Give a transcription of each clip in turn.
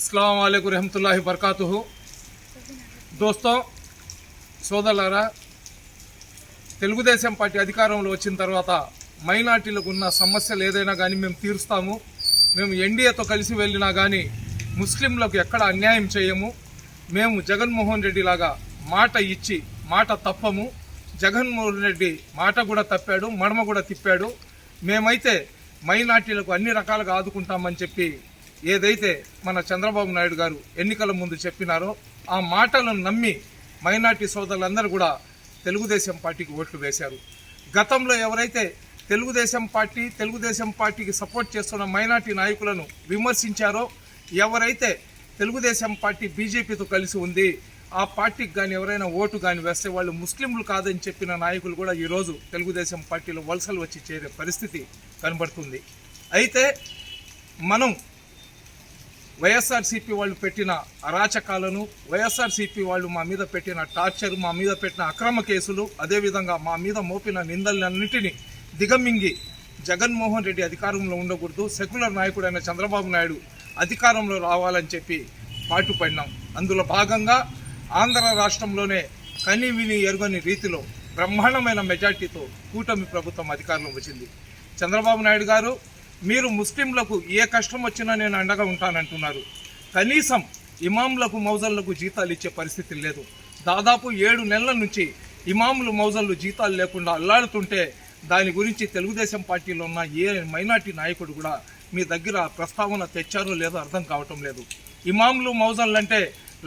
అస్సలం వాలేకు రహమతుల్లాహి బర్కాతు దోస్తో సోదరులారా తెలుగుదేశం పార్టీ అధికారంలో వచ్చిన తర్వాత మైనార్టీలకు ఉన్న సమస్యలు ఏదైనా కానీ మేము తీరుస్తాము. మేము ఎన్డీఏతో కలిసి వెళ్ళినా కానీ ముస్లింలకు ఎక్కడ అన్యాయం చేయము. మేము జగన్మోహన్ రెడ్డి లాగా మాట ఇచ్చి మాట తప్పము. జగన్మోహన్ రెడ్డి మాట కూడా తప్పాడు మడమ కూడా తిప్పాడు. మేమైతే మైనార్టీలకు అన్ని రకాలుగా ఆదుకుంటామని చెప్పి ఏదైతే మన చంద్రబాబు నాయుడు గారు ఎన్నికల ముందు చెప్పినారో ఆ మాటలను నమ్మి మైనార్టీ సోదరులందరూ కూడా తెలుగుదేశం పార్టీకి ఓట్లు వేశారు. గతంలో ఎవరైతే తెలుగుదేశం పార్టీ తెలుగుదేశం పార్టీకి సపోర్ట్ చేస్తున్న మైనార్టీ నాయకులను విమర్శించారో ఎవరైతే తెలుగుదేశం పార్టీ బీజేపీతో కలిసి ఉంది ఆ పార్టీకి కానీ ఎవరైనా ఓటు కానీ వేస్తే వాళ్ళు ముస్లింలు కాదని చెప్పిన నాయకులు కూడా ఈరోజు తెలుగుదేశం పార్టీలో వలసలు వచ్చి చేరే పరిస్థితి కనబడుతుంది. అయితే మనం వైఎస్ఆర్సీపీ వాళ్ళు పెట్టిన అరాచకాలను వైఎస్ఆర్సీపీ వాళ్ళు మా మీద పెట్టిన టార్చర్ మా మీద పెట్టిన అక్రమ కేసులు అదేవిధంగా మా మీద మోపిన నిందలన్నింటినీ దిగమింగి జగన్మోహన్ రెడ్డి అధికారంలో ఉండకూడదు సెక్యులర్ నాయకుడైన చంద్రబాబు నాయుడు అధికారంలో రావాలని చెప్పి పాటుపడినాం. అందులో భాగంగా ఆంధ్ర రాష్ట్రంలోనే కని విని ఎరుగని రీతిలో బ్రహ్మాండమైన మెజార్టీతో కూటమి ప్రభుత్వం అధికారంలో వచ్చింది. చంద్రబాబు నాయుడు గారు మీరు ముస్లింలకు ఏ కష్టం వచ్చినా నేను అండగా ఉంటానంటున్నారు. కనీసం ఇమాంలకు మౌజల్లకు జీతాలు ఇచ్చే పరిస్థితి లేదు. దాదాపు ఏడు నెలల నుంచి ఇమాములు మౌజల్లు జీతాలు లేకుండా అల్లాడుతుంటే దాని గురించి తెలుగుదేశం పార్టీలో ఉన్న ఏ మైనార్టీ నాయకుడు కూడా మీ దగ్గర ప్రస్తావన తెచ్చారో లేదో అర్థం కావటం లేదు. ఇమాములు మౌజల్లు అంటే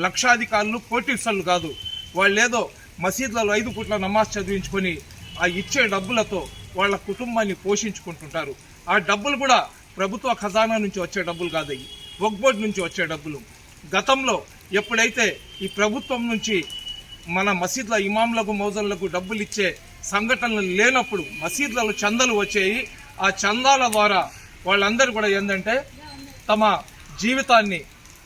లక్షాధికారులు కోటీసర్లు కాదు. వాళ్ళేదో మసీద్లలో ఐదు పూట్ల నమాజ్ చదివించుకొని ఆ ఇచ్చే డబ్బులతో వాళ్ళ కుటుంబాన్ని పోషించుకుంటుంటారు. ఆ డబ్బులు కూడా ప్రభుత్వ ఖజానా నుంచి వచ్చే డబ్బులు కాదు అవి. వక్బోర్డ్ నుంచి వచ్చే డబ్బులు. గతంలో ఎప్పుడైతే ఈ ప్రభుత్వం నుంచి మన మసీద్ల ఇమాంలకు మౌజన్లకు డబ్బులు ఇచ్చే సంఘటనలు లేనప్పుడు మసీద్లలో చందాలు వచ్చాయి ఆ చందాల ద్వారా వాళ్ళందరూ కూడా ఏంటంటే తమ జీవితాన్ని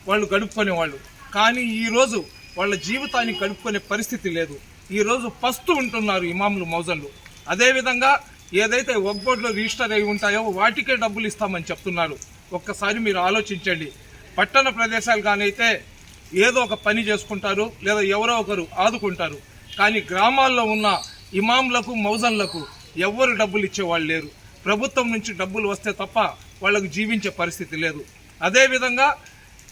వాళ్ళు గడుపుకునేవాళ్ళు. కానీ ఈరోజు వాళ్ళ జీవితాన్ని గడుపుకునే పరిస్థితి లేదు. ఈరోజు పస్తు ఉంటున్నారు ఇమాములు మౌజన్లు అదేవిధంగా ఏదైతే వక్బోర్డులో రిజిస్టర్ అయి ఉంటాయో వాటికే డబ్బులు ఇస్తామని చెప్తున్నారు. ఒక్కసారి మీరు ఆలోచించండి. పట్టణ ప్రదేశాలు కానైతే ఏదో ఒక పని చేసుకుంటారు లేదా ఎవరో ఒకరు ఆదుకుంటారు. కానీ గ్రామాల్లో ఉన్న ఇమాంలకు మౌజన్లకు ఎవ్వరు డబ్బులు ఇచ్చేవాళ్ళు లేరు. ప్రభుత్వం నుంచి డబ్బులు వస్తే తప్ప వాళ్ళకు జీవించే పరిస్థితి లేదు. అదేవిధంగా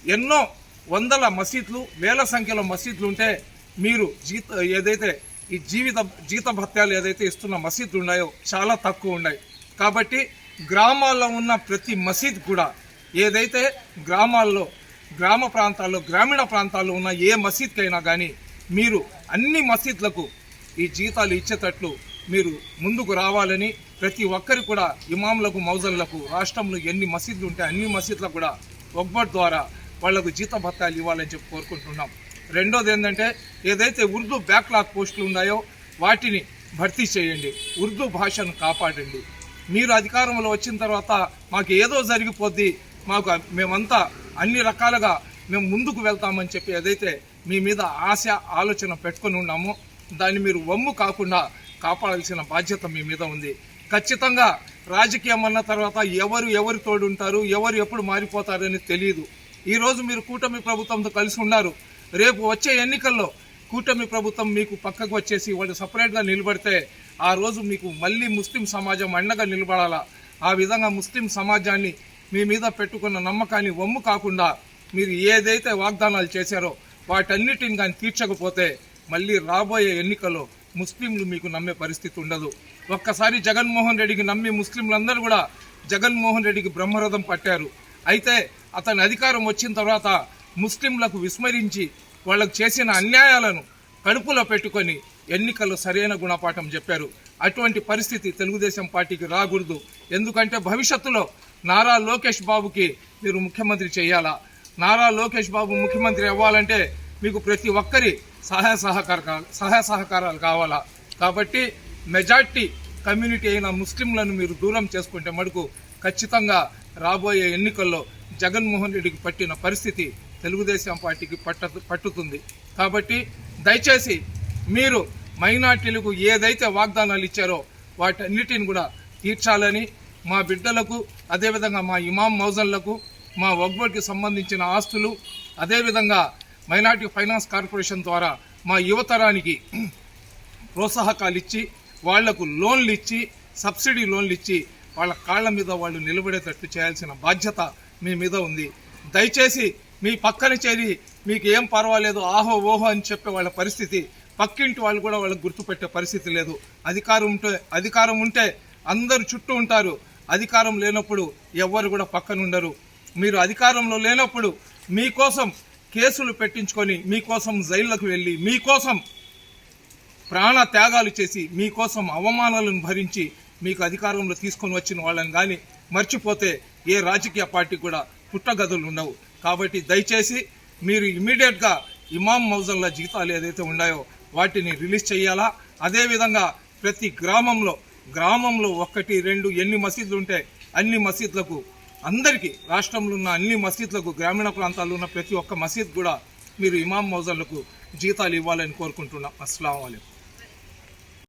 ఎన్నో వందల మసీద్లు వేల సంఖ్యలో మసీద్లు ఉంటే మీరు జీత ఏదైతే ఈ జీవిత జీత భత్యాలు ఏదైతే ఇస్తున్న మసీదులు ఉన్నాయో చాలా తక్కువ ఉన్నాయి. కాబట్టి గ్రామాల్లో ఉన్న ప్రతి మసీద్ కూడా ఏదైతే గ్రామాల్లో గ్రామ ప్రాంతాల్లో గ్రామీణ ప్రాంతాల్లో ఉన్న ఏ మసీద్కైనా కానీ మీరు అన్ని మసీద్లకు ఈ జీతాలు ఇచ్చేటట్లు మీరు ముందుకు రావాలని ప్రతి ఒక్కరు కూడా ఇమాంలకు మౌజన్లకు రాష్ట్రంలో ఎన్ని మసీదులు ఉంటే అన్ని మసీదులకు కూడా ఒక్కటి ద్వారా వాళ్ళకు జీత భత్తాలు ఇవ్వాలని చెప్పి కోరుకుంటున్నాం. రెండోది ఏంటంటే ఏదైతే ఉర్దూ బ్యాక్లాగ్ పోస్టులు ఉన్నాయో వాటిని భర్తీ చేయండి. ఉర్దూ భాషను కాపాడండి. మీరు అధికారంలో వచ్చిన తర్వాత మాకు ఏదో జరిగిపోద్ది మాకు మేమంతా అన్ని రకాలుగా మేము ముందుకు వెళ్తామని చెప్పి ఏదైతే మీ మీద ఆశ ఆలోచన పెట్టుకొని ఉన్నామో దాన్ని మీరు వమ్ము కాకుండా కాపాడాల్సిన బాధ్యత మీ మీద ఉంది. ఖచ్చితంగా రాజకీయం అన్న తర్వాత ఎవరు ఎవరు తోడు ఉంటారు ఎవరు ఎప్పుడు మారిపోతారని తెలియదు. ఈరోజు మీరు కూటమి ప్రభుత్వంతో కలిసి ఉన్నారు రేపు వచ్చే ఎన్నికల్లో కూటమి ప్రభుత్వం మీకు పక్కకు వచ్చేసి వాళ్ళు సపరేట్గా నిలబడితే ఆ రోజు మీకు మళ్ళీ ముస్లిం సమాజం అండగా నిలబడాలా? ఆ విధంగా ముస్లిం సమాజాన్ని మీ మీద పెట్టుకున్న నమ్మకాన్ని వమ్ము కాకుండా మీరు ఏదైతే వాగ్దానాలు చేశారో వాటన్నిటిని కానీ తీర్చకపోతే మళ్ళీ రాబోయే ఎన్నికల్లో ముస్లింలు మీకు నమ్మే పరిస్థితి ఉండదు. ఒక్కసారి జగన్మోహన్ రెడ్డికి నమ్మి ముస్లింలందరూ కూడా జగన్మోహన్ రెడ్డికి బ్రహ్మరథం పట్టారు. అయితే అతని అధికారం వచ్చిన తర్వాత ముస్లింలకు విస్మరించి వాళ్ళకు చేసిన అన్యాయాలను కడుపులో పెట్టుకొని ఎన్నికల్లో సరైన గుణపాఠం చెప్పారు. అటువంటి పరిస్థితి తెలుగుదేశం పార్టీకి రాకూడదు. ఎందుకంటే భవిష్యత్తులో నారా లోకేష్ బాబుకి మీరు ముఖ్యమంత్రి చేయాలా? నారా లోకేష్ బాబు ముఖ్యమంత్రి అవ్వాలంటే మీకు ప్రతి ఒక్కరి సహాయ సహకార సహాయ సహకారాలు కావాలా? కాబట్టి మెజార్టీ కమ్యూనిటీ అయిన ముస్లింలను మీరు దూరం చేసుకుంటే మటుకు ఖచ్చితంగా రాబోయే ఎన్నికల్లో జగన్మోహన్ రెడ్డికి పట్టిన పరిస్థితి తెలుగుదేశం పార్టీకి పట్ట పట్టుతుంది. కాబట్టి దయచేసి మీరు మైనార్టీలకు ఏదైతే వాగ్దానాలు ఇచ్చారో వాటన్నిటిని కూడా తీర్చాలని మా బిడ్డలకు అదేవిధంగా మా ఇమాం మౌజన్లకు మా వగ్బోర్డ్కి సంబంధించిన ఆస్తులు అదేవిధంగా మైనార్టీ ఫైనాన్స్ కార్పొరేషన్ ద్వారా మా యువతరానికి ప్రోత్సాహకాలు ఇచ్చి వాళ్ళకు లోన్లు ఇచ్చి సబ్సిడీ లోన్లు ఇచ్చి వాళ్ళ కాళ్ళ మీద వాళ్ళు నిలబడేటట్టు చేయాల్సిన బాధ్యత మీ మీద ఉంది. దయచేసి మీ పక్కన చేరి మీకు ఏం పర్వాలేదు ఆహో ఓహో అని చెప్పే వాళ్ళ పరిస్థితి పక్కింటి వాళ్ళు కూడా వాళ్ళకి గుర్తుపెట్టే పరిస్థితి లేదు. అధికారం ఉంటే అధికారం ఉంటే అందరు చుట్టూ ఉంటారు. అధికారం లేనప్పుడు ఎవ్వరు కూడా పక్కన ఉండరు. మీరు అధికారంలో లేనప్పుడు మీకోసం కేసులు పెట్టించుకొని మీకోసం జైళ్ళకు వెళ్ళి మీకోసం ప్రాణ త్యాగాలు చేసి మీకోసం అవమానాలను భరించి మీకు అధికారంలో తీసుకొని వచ్చిన వాళ్ళని కానీ మర్చిపోతే ఏ రాజకీయ పార్టీ కూడా పుట్టగదులు ఉండవు. కాబట్టి దయచేసి మీరు ఇమీడియట్గా ఇమాం మౌజంల జీతాలు ఏదైతే ఉన్నాయో వాటిని రిలీజ్ చేయాలా? అదేవిధంగా ప్రతి గ్రామంలో గ్రామంలో ఒకటి రెండు ఎన్ని మసీదులు ఉంటే అన్ని మసీదులకు అందరికీ రాష్ట్రంలో ఉన్న అన్ని మసీదులకు గ్రామీణ ప్రాంతాల్లో ఉన్న ప్రతి ఒక్క మసీద్ కూడా మీరు ఇమాం మౌజన్లకు జీతాలు ఇవ్వాలని కోరుకుంటున్నాం. అస్సలం అయికం